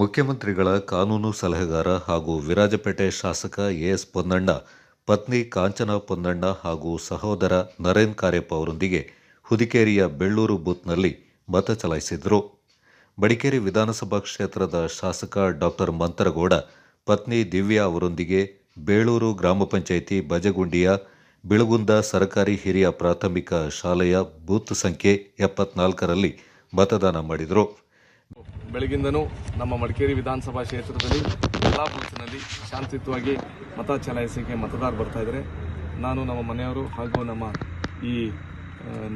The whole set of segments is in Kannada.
ಮುಖ್ಯಮಂತ್ರಿಗಳ ಕಾನೂನು ಸಲಹೆಗಾರ ಹಾಗೂ ವಿರಾಜಪೇಟೆ ಶಾಸಕ ಎಎಸ್ ಪೊನ್ನಣ್ಣ, ಪತ್ನಿ ಕಾಂಚನ ಪೊನ್ನಣ್ಣ ಹಾಗೂ ಸಹೋದರ ನರೇನ್ ಕಾರ್ಯಪ್ಪ ಅವರೊಂದಿಗೆ ಹುದಿಕೇರಿಯ ಬೆಳ್ಳೂರು ಬೂತ್ನಲ್ಲಿ ಮತ ಚಲಾಯಿಸಿದರು. ಬಡಿಕೇರಿ ವಿಧಾನಸಭಾ ಕ್ಷೇತ್ರದ ಶಾಸಕ ಡಾಕ್ಟರ್ ಮಂತರಗೌಡ, ಪತ್ನಿ ದಿವ್ಯಾ ಅವರೊಂದಿಗೆ ಬೇಳೂರು ಗ್ರಾಮ ಪಂಚಾಯಿತಿ ಬಜಗುಂಡಿಯ ಬಿಳುಗುಂದ ಸರ್ಕಾರಿ ಹಿರಿಯ ಪ್ರಾಥಮಿಕ ಶಾಲೆಯ ಬೂತ್ ಸಂಖ್ಯೆ ಎಪ್ಪತ್ನಾಲ್ಕರಲ್ಲಿ ಮತದಾನ ಮಾಡಿದರು. ಬೆಳಗಿಂದನೂ ನಮ್ಮ ಮಡಿಕೇರಿ ವಿಧಾನಸಭಾ ಕ್ಷೇತ್ರದಲ್ಲಿ ಎಲ್ಲ ಬೂತ್ನಲ್ಲಿ ಶಾಂತಿಯುತವಾಗಿ ಮತ ಚಲಾಯಿಸೋಕ್ಕೆ ಮತದಾರ ಬರ್ತಾ ಇದ್ದಾರೆ. ನಾನು ನಮ್ಮ ಮನೆಯವರು ಹಾಗೂ ನಮ್ಮ ಈ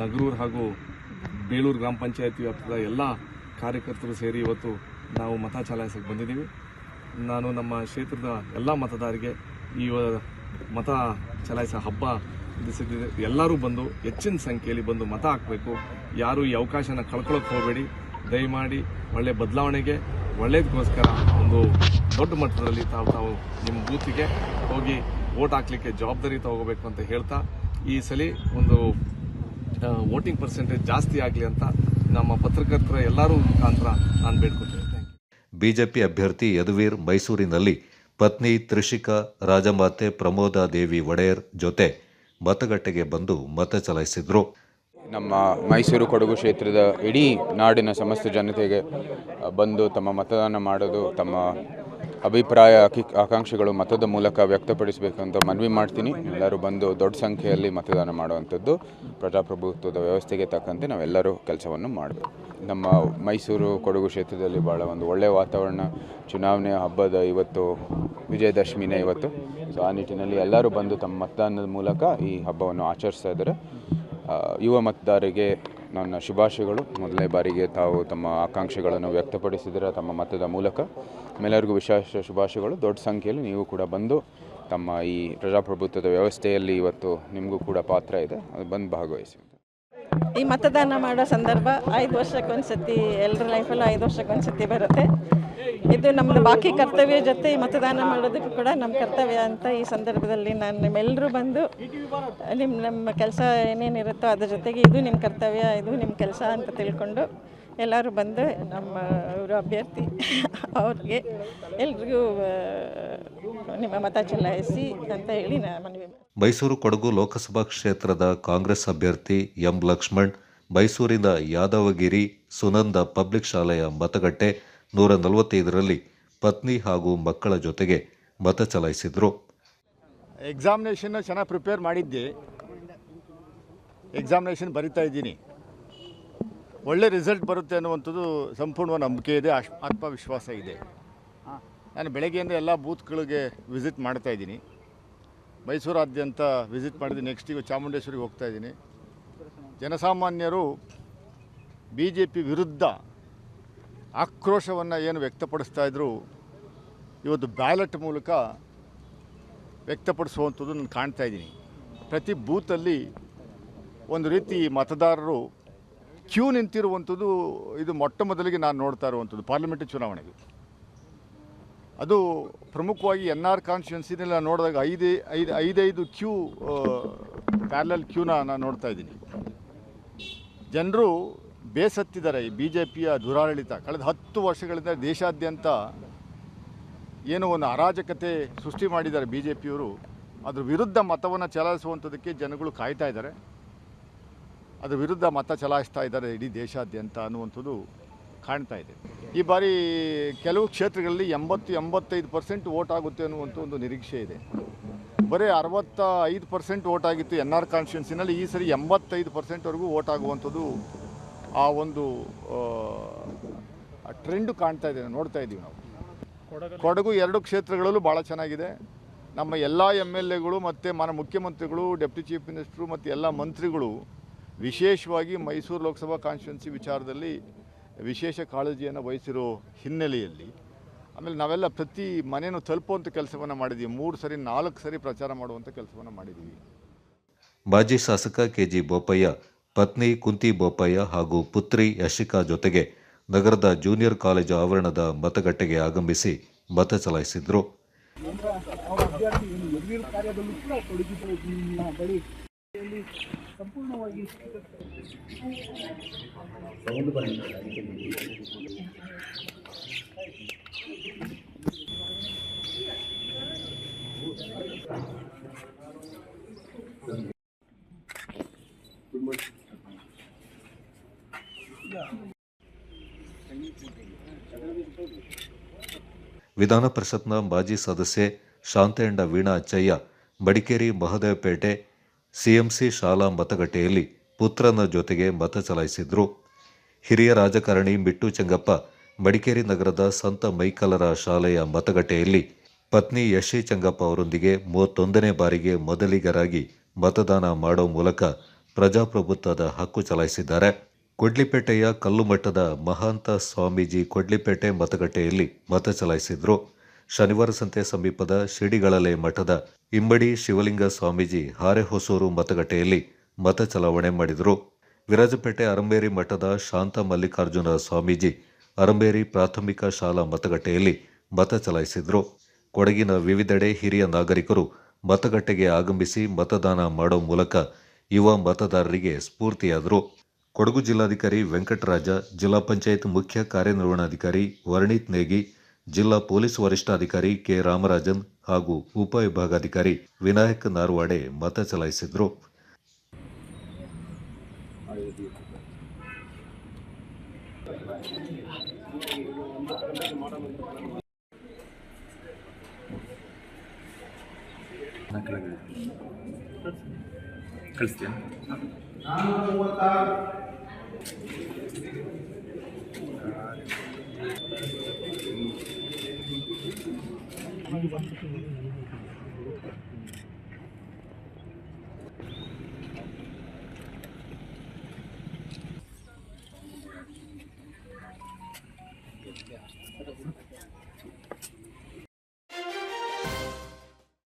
ನಗರೂರು ಹಾಗೂ ಬೇಲೂರು ಗ್ರಾಮ ಪಂಚಾಯತಿ ವ್ಯಾಪ್ತಿಯ ಎಲ್ಲ ಕಾರ್ಯಕರ್ತರು ಸೇರಿ ಇವತ್ತು ನಾವು ಮತ ಚಲಾಯಿಸಕ್ಕೆ ಬಂದಿದ್ದೀವಿ. ನಾನು ನಮ್ಮ ಕ್ಷೇತ್ರದ ಎಲ್ಲ ಮತದಾರರಿಗೆ ಈ ಮತ ಚಲಾಯಿಸೋ ಹಬ್ಬ ಎಲ್ಲರೂ ಬಂದು ಹೆಚ್ಚಿನ ಸಂಖ್ಯೆಯಲ್ಲಿ ಬಂದು ಮತ ಹಾಕಬೇಕು. ಯಾರೂ ಈ ಅವಕಾಶನ ಕಳ್ಕೊಳಕ್ಕೆ ಹೋಗಬೇಡಿ. ದಯಮಾಡಿ ಒಳ್ಳೆ ಬದಲಾವಣೆಗೆ ಒಳ್ಳೇದಕ್ಕೋಸ್ಕರ ಒಂದು ದೊಡ್ಡ ಮಟ್ಟದಲ್ಲಿ ತಾವು ತಾವು ನಿಮ್ಮ ಬೂತಿಗೆ ಹೋಗಿ ವೋಟ್ ಹಾಕ್ಲಿಕ್ಕೆ ಜವಾಬ್ದಾರಿ ತಗೋಬೇಕು ಅಂತ ಹೇಳ್ತಾ, ಈ ಸಲ ಒಂದು ವೋಟಿಂಗ್ ಪರ್ಸೆಂಟೇಜ್ ಜಾಸ್ತಿ ಆಗಲಿ ಅಂತ ನಮ್ಮ ಪತ್ರಕರ್ತರ ಎಲ್ಲರೂ ಮುಖಾಂತರ ನಾನು ಬೇಡ್ಕೊತೇನೆ. ಬಿಜೆಪಿ ಅಭ್ಯರ್ಥಿ ಯದುವೀರ್ ಮೈಸೂರಿನಲ್ಲಿ ಪತ್ನಿ ತ್ರಿಷಿಕಾ ರಾಜಮಾತೆ ಪ್ರಮೋದಾದೇವಿ ಒಡೆಯರ್ ಜೊತೆ ಮತಗಟ್ಟೆಗೆ ಬಂದು ಮತ ಚಲಾಯಿಸಿದರು. ನಮ್ಮ ಮೈಸೂರು ಕೊಡಗು ಕ್ಷೇತ್ರದ ಇಡೀ ನಾಡಿನ ಸಮಸ್ತ ಜನತೆಗೆ ಬಂದು ತಮ್ಮ ಮತದಾನ ಮಾಡೋದು, ತಮ್ಮ ಅಭಿಪ್ರಾಯ ಆಕಾಂಕ್ಷೆಗಳು ಮತದ ಮೂಲಕ ವ್ಯಕ್ತಪಡಿಸಬೇಕಂತ ಮನವಿ ಮಾಡ್ತೀನಿ. ಎಲ್ಲರೂ ಬಂದು ದೊಡ್ಡ ಸಂಖ್ಯೆಯಲ್ಲಿ ಮತದಾನ ಮಾಡುವಂಥದ್ದು ಪ್ರಜಾಪ್ರಭುತ್ವದ ವ್ಯವಸ್ಥೆಗೆ ತಕ್ಕಂತೆ ನಾವೆಲ್ಲರೂ ಕೆಲಸವನ್ನು ಮಾಡಬೇಕು. ನಮ್ಮ ಮೈಸೂರು ಕೊಡಗು ಕ್ಷೇತ್ರದಲ್ಲಿ ಭಾಳ ಒಂದು ಒಳ್ಳೆಯ ವಾತಾವರಣ, ಚುನಾವಣೆ ಹಬ್ಬದ ಇವತ್ತು, ವಿಜಯದಶಮಿನೇ ಇವತ್ತು. ಸೊ ಆ ನಿಟ್ಟಿನಲ್ಲಿ ಎಲ್ಲರೂ ಬಂದು ತಮ್ಮ ಮತದಾನದ ಮೂಲಕ ಈ ಹಬ್ಬವನ್ನು ಆಚರಿಸ್ತಾ ಇದ್ದಾರೆ. ಯುವ ಮತದಾರರಿಗೆ ನನ್ನ ಶುಭಾಶಯಗಳು. ಮೊದಲನೇ ಬಾರಿಗೆ ತಾವು ತಮ್ಮ ಆಕಾಂಕ್ಷೆಗಳನ್ನು ವ್ಯಕ್ತಪಡಿಸಿದರೆ ತಮ್ಮ ಮತದ ಮೂಲಕ ಎಲ್ಲರಿಗೂ ವಿಶೇಷ ಶುಭಾಶಯಗಳು. ದೊಡ್ಡ ಸಂಖ್ಯೆಯಲ್ಲಿ ನೀವು ಕೂಡ ಬಂದು ತಮ್ಮ ಈ ಪ್ರಜಾಪ್ರಭುತ್ವದ ವ್ಯವಸ್ಥೆಯಲ್ಲಿ ಇವತ್ತು ನಿಮಗೂ ಕೂಡ ಪಾತ್ರ ಇದೆ. ಅದು ಬಂದು ಭಾಗವಹಿಸಿ. ಈ ಮತದಾನ ಮಾಡೋ ಸಂದರ್ಭ ಐದು ವರ್ಷಕ್ಕೊಂದ್ಸತಿ ಎಲ್ಲರ ಲೈಫಲ್ಲೂ ಐದು ವರ್ಷಕ್ಕೊಂದ್ಸತಿ ಬರುತ್ತೆ. ಇದು ನಮ್ಮದು ಬಾಕಿ ಕರ್ತವ್ಯ ಜೊತೆ ಈ ಮತದಾನ ಮಾಡೋದಕ್ಕೂ ಕೂಡ ನಮ್ಮ ಕರ್ತವ್ಯ ಅಂತ ಈ ಸಂದರ್ಭದಲ್ಲಿ ನಾನು ನಿಮ್ಮೆಲ್ಲರೂ ಬಂದು ನಿಮ್ಮ ನಮ್ಮ ಕೆಲಸ ಏನೇನಿರುತ್ತೋ ಅದ್ರ ಜೊತೆಗೆ ಇದು ನಿಮ್ಮ ಕರ್ತವ್ಯ, ಇದು ನಿಮ್ಮ ಕೆಲಸ ಅಂತ ತಿಳ್ಕೊಂಡು ಎಲ್ಲರೂ ಬಂದು ನಮ್ಮ ಇವರು ಅಭ್ಯರ್ಥಿ ಅವ್ರಿಗೆ ಎಲ್ರಿಗೂ ನಿಮ್ಮ ಮತ ಚಲಾಯಿಸಿ ಅಂತ ಹೇಳಿ ಮನವಿ. ಮೈಸೂರು ಕೊಡಗು ಲೋಕಸಭಾ ಕ್ಷೇತ್ರದ ಕಾಂಗ್ರೆಸ್ ಅಭ್ಯರ್ಥಿ ಎಂ ಲಕ್ಷ್ಮಣ್ ಮೈಸೂರಿನ ಯಾದವಗಿರಿ ಸುನಂದ ಪಬ್ಲಿಕ್ ಶಾಲೆಯ ಮತಗಟ್ಟೆ ನೂರ ನಲವತ್ತೈದರಲ್ಲಿ ಪತ್ನಿ ಹಾಗೂ ಮಕ್ಕಳ ಜೊತೆಗೆ ಮತ ಚಲಾಯಿಸಿದರು. ಎಕ್ಸಾಮಿನೇಷನ್ನ ಚೆನ್ನಾಗಿ ಪ್ರಿಪೇರ್ ಮಾಡಿದ್ದೆ. ಎಕ್ಸಾಮಿನೇಷನ್ ಬರಿತಾ ಇದ್ದೀನಿ. ಒಳ್ಳೆ ರಿಸಲ್ಟ್ ಬರುತ್ತೆ ಅನ್ನುವಂಥದ್ದು ಸಂಪೂರ್ಣ ನಂಬಿಕೆ ಇದೆ ಆತ್ಮವಿಶ್ವಾಸ ಇದೆ. ನಾನು ಬೆಳಗ್ಗೆಯಿಂದ ಎಲ್ಲ ಬೂತ್ಗಳಿಗೆ ವಿಸಿಟ್ ಮಾಡ್ತಾ ಇದ್ದೀನಿ. ಮೈಸೂರಾದ್ಯಂತ ವಿಸಿಟ್ ಮಾಡಿದ್ದೀನಿ ನೆಕ್ಸ್ಟ್ ಈಗ ಚಾಮುಂಡೇಶ್ವರಿಗೆ ಹೋಗ್ತಾ ಇದ್ದೀನಿ. ಜನಸಾಮಾನ್ಯರು ಬಿ ಜೆ ಪಿ ವಿರುದ್ಧ ಆಕ್ರೋಶವನ್ನು ಏನು ವ್ಯಕ್ತಪಡಿಸ್ತಾ ಇದ್ದರು ಇವತ್ತು ಬ್ಯಾಲೆಟ್ ಮೂಲಕ ವ್ಯಕ್ತಪಡಿಸುವಂಥದ್ದು ನಾನು ಕಾಣ್ತಾ ಇದ್ದೀನಿ. ಪ್ರತಿ ಬೂತಲ್ಲಿ ಒಂದು ರೀತಿ ಮತದಾರರು ಕ್ಯೂ ನಿಂತಿರುವಂಥದ್ದು ಇದು ಮೊಟ್ಟ ಮೊದಲಿಗೆ ನಾನು ನೋಡ್ತಾ ಇರುವಂಥದ್ದು ಪಾರ್ಲಿಮೆಂಟ್ ಚುನಾವಣೆಗೆ. ಅದು ಪ್ರಮುಖವಾಗಿ ಎನ್ ಆರ್ ಕಾನ್ಸ್ಟಿಟ್ಯೂನ್ಸಿನಲ್ಲಿ ನೋಡಿದಾಗ ಐದು ಐದು, ಐದೈದು ಕ್ಯೂ ಪ್ಯಾರಲಲ್ ಕ್ಯೂನ ನಾನು ನೋಡ್ತಾ ಇದ್ದೀನಿ. ಜನರು ಬೇಸತ್ತಿದ್ದಾರೆ ಈ ಬಿ ಜೆ ಪಿಯ ದುರಾಡಳಿತ. ಕಳೆದ ಹತ್ತು ವರ್ಷಗಳಿಂದ ದೇಶಾದ್ಯಂತ ಏನೋ ಒಂದು ಅರಾಜಕತೆ ಸೃಷ್ಟಿ ಮಾಡಿದ್ದಾರೆ ಬಿ ಜೆ ಪಿಯವರು ಅದ್ರ ವಿರುದ್ಧ ಮತವನ್ನು ಚಲಾಯಿಸುವಂಥದ್ದಕ್ಕೆ ಜನಗಳು ಕಾಯ್ತಾ ಇದ್ದಾರೆ. ಅದ್ರ ವಿರುದ್ಧ ಮತ ಚಲಾಯಿಸ್ತಾ ಇದ್ದಾರೆ ಇಡೀ ದೇಶಾದ್ಯಂತ ಅನ್ನುವಂಥದ್ದು ಕಾಣ್ತಾ ಇದೆ. ಈ ಬಾರಿ ಕೆಲವು ಕ್ಷೇತ್ರಗಳಲ್ಲಿ ಎಂಬತ್ತು, ಎಂಬತ್ತೈದು ಪರ್ಸೆಂಟ್ ವೋಟ್ ಆಗುತ್ತೆ ಅನ್ನುವಂಥ ಒಂದು ನಿರೀಕ್ಷೆ ಇದೆ. ಬರೀ ಅರವತ್ತ ಐದು ಪರ್ಸೆಂಟ್ ವೋಟ್ ಆಗಿತ್ತು ಎನ್ ಆರ್ ಕಾನ್ಸ್ಟಿಟ್ಯೂನ್ಸಿನಲ್ಲಿ, ಈ ಸರಿ ಎಂಬತ್ತೈದು ಪರ್ಸೆಂಟ್ವರೆಗೂ ವೋಟ್ ಆಗುವಂಥದ್ದು ಆ ಒಂದು ಟ್ರೆಂಡು ಕಾಣ್ತಾ ಇದೆ, ನೋಡ್ತಾ ಇದ್ದೀವಿ ನಾವು. ಕೊಡಗು ಎರಡು ಕ್ಷೇತ್ರಗಳಲ್ಲೂ ಭಾಳ ಚೆನ್ನಾಗಿದೆ. ನಮ್ಮ ಎಲ್ಲ ಎಂ ಎಲ್ ಎಗಳು ಮತ್ತು ಮನ ಮುಖ್ಯಮಂತ್ರಿಗಳು, ಡೆಪ್ಟಿ ಚೀಫ್ ಮಿನಿಸ್ಟ್ರು ಮತ್ತು ಎಲ್ಲ ಮಂತ್ರಿಗಳು ವಿಶೇಷವಾಗಿ ಮೈಸೂರು ಲೋಕಸಭಾ ಕಾನ್ಸ್ಟಿಟ್ಯುನ್ಸಿ ವಿಚಾರದಲ್ಲಿ ವಿಶೇಷ ಕಾಳಜಿಯನ್ನು ವಹಿಸಿರೋ ಹಿನ್ನೆಲೆಯಲ್ಲಿ, ಆಮೇಲೆ ನಾವೆಲ್ಲ ಪ್ರತಿ ಮನೆಯನ್ನು ತಲುಪುವಂಥ ಕೆಲಸವನ್ನು ಮಾಡಿದ್ದೀವಿ ಮೂರು ಸರಿ, ನಾಲ್ಕು ಸರಿ ಪ್ರಚಾರ ಮಾಡುವಂಥ ಕೆಲಸವನ್ನು ಮಾಡಿದ್ದೀವಿ ಮಾಜಿ ಶಾಸಕ ಕೆಜಿ ಬೋಪಯ್ಯ, ಪತ್ನಿ ಕುಂತಿ ಬೋಪಯ್ಯ ಹಾಗೂ ಪುತ್ರಿ ಯಶಿಕಾ ಜೊತೆಗೆ ನಗರದ ಜೂನಿಯರ್ ಕಾಲೇಜು ಆವರಣದ ಮತಗಟ್ಟೆಗೆ ಆಗಮಿಸಿ ಮತ ಚಲಾಯಿಸಿದರು. संपूर्ण विधान सदस्य शांत वीणा अच्छय बड़केरी महदेवपेटे ಸಿಎಂಸಿ ಶಾಲಾ ಮತಗಟ್ಟೆಯಲ್ಲಿ ಪುತ್ರನ ಜೊತೆಗೆ ಮತ ಚಲಾಯಿಸಿದ್ರು. ಹಿರಿಯ ರಾಜಕಾರಣಿ ಬಿಟ್ಟು ಚೆಂಗಪ್ಪ ಮಡಿಕೇರಿ ನಗರದ ಸಂತ ಮೈಕಲರ ಶಾಲೆಯ ಮತಗಟ್ಟೆಯಲ್ಲಿ ಪತ್ನಿ ಯಶಿ ಚೆಂಗಪ್ಪ ಅವರೊಂದಿಗೆ ಮೂವತ್ತೊಂದನೇ ಬಾರಿಗೆ ಮೊದಲಿಗರಾಗಿ ಮತದಾನ ಮಾಡೋ ಮೂಲಕ ಪ್ರಜಾಪ್ರಭುತ್ವದ ಹಕ್ಕು ಚಲಾಯಿಸಿದ್ದಾರೆ. ಕೊಡ್ಲಿಪೇಟೆಯ ಕಲ್ಲುಮಠದ ಮಹಾಂತ ಸ್ವಾಮೀಜಿ ಕೊಡ್ಲಿಪೇಟೆ ಮತಗಟ್ಟೆಯಲ್ಲಿ ಮತ ಚಲಾಯಿಸಿದ್ರು. ಶನಿವಾರ ಸಂತೆ ಸಮೀಪದ ಶಿಡಿಗಳಲೆ ಮಠದ ಇಮ್ಮಡಿ ಶಿವಲಿಂಗ ಸ್ವಾಮೀಜಿ ಹಾರೆಹೊಸೂರು ಮತಗಟ್ಟೆಯಲ್ಲಿ ಮತ ಚಲಾವಣೆ ಮಾಡಿದರು. ವಿರಾಜಪೇಟೆ ಅರಂಬೇರಿ ಮಠದ ಶಾಂತ ಮಲ್ಲಿಕಾರ್ಜುನ ಸ್ವಾಮೀಜಿ ಅರಂಬೇರಿ ಪ್ರಾಥಮಿಕ ಶಾಲಾ ಮತಗಟ್ಟೆಯಲ್ಲಿ ಮತ ಚಲಾಯಿಸಿದರು. ಕೊಡಗಿನ ವಿವಿಧೆಡೆ ಹಿರಿಯ ನಾಗರಿಕರು ಮತಗಟ್ಟೆಗೆ ಆಗಮಿಸಿ ಮತದಾನ ಮಾಡೋ ಮೂಲಕ ಯುವ ಮತದಾರರಿಗೆ ಸ್ಫೂರ್ತಿಯಾದರು. ಕೊಡಗು ಜಿಲ್ಲಾಧಿಕಾರಿ ವೆಂಕಟರಾಜ, ಜಿಲ್ಲಾ ಪಂಚಾಯತ್ ಮುಖ್ಯ ಕಾರ್ಯನಿರ್ವಹಣಾಧಿಕಾರಿ ವರ್ಣಿತ್ ನೇಗಿ ಜಿಲ್ಲಾ ಪೊಲೀಸ್ ವರಿಷ್ಠಾಧಿಕಾರಿ ಕೆ. ರಾಮರಾಜನ್ ಹಾಗೂ ಉಪ ವಿಭಾಗಾಧಿಕಾರಿ ವಿನಾಯಕ್ ನಾರ್ವಾಡೆ ಮತ ಚಲಾಯಿಸಿದರು. vai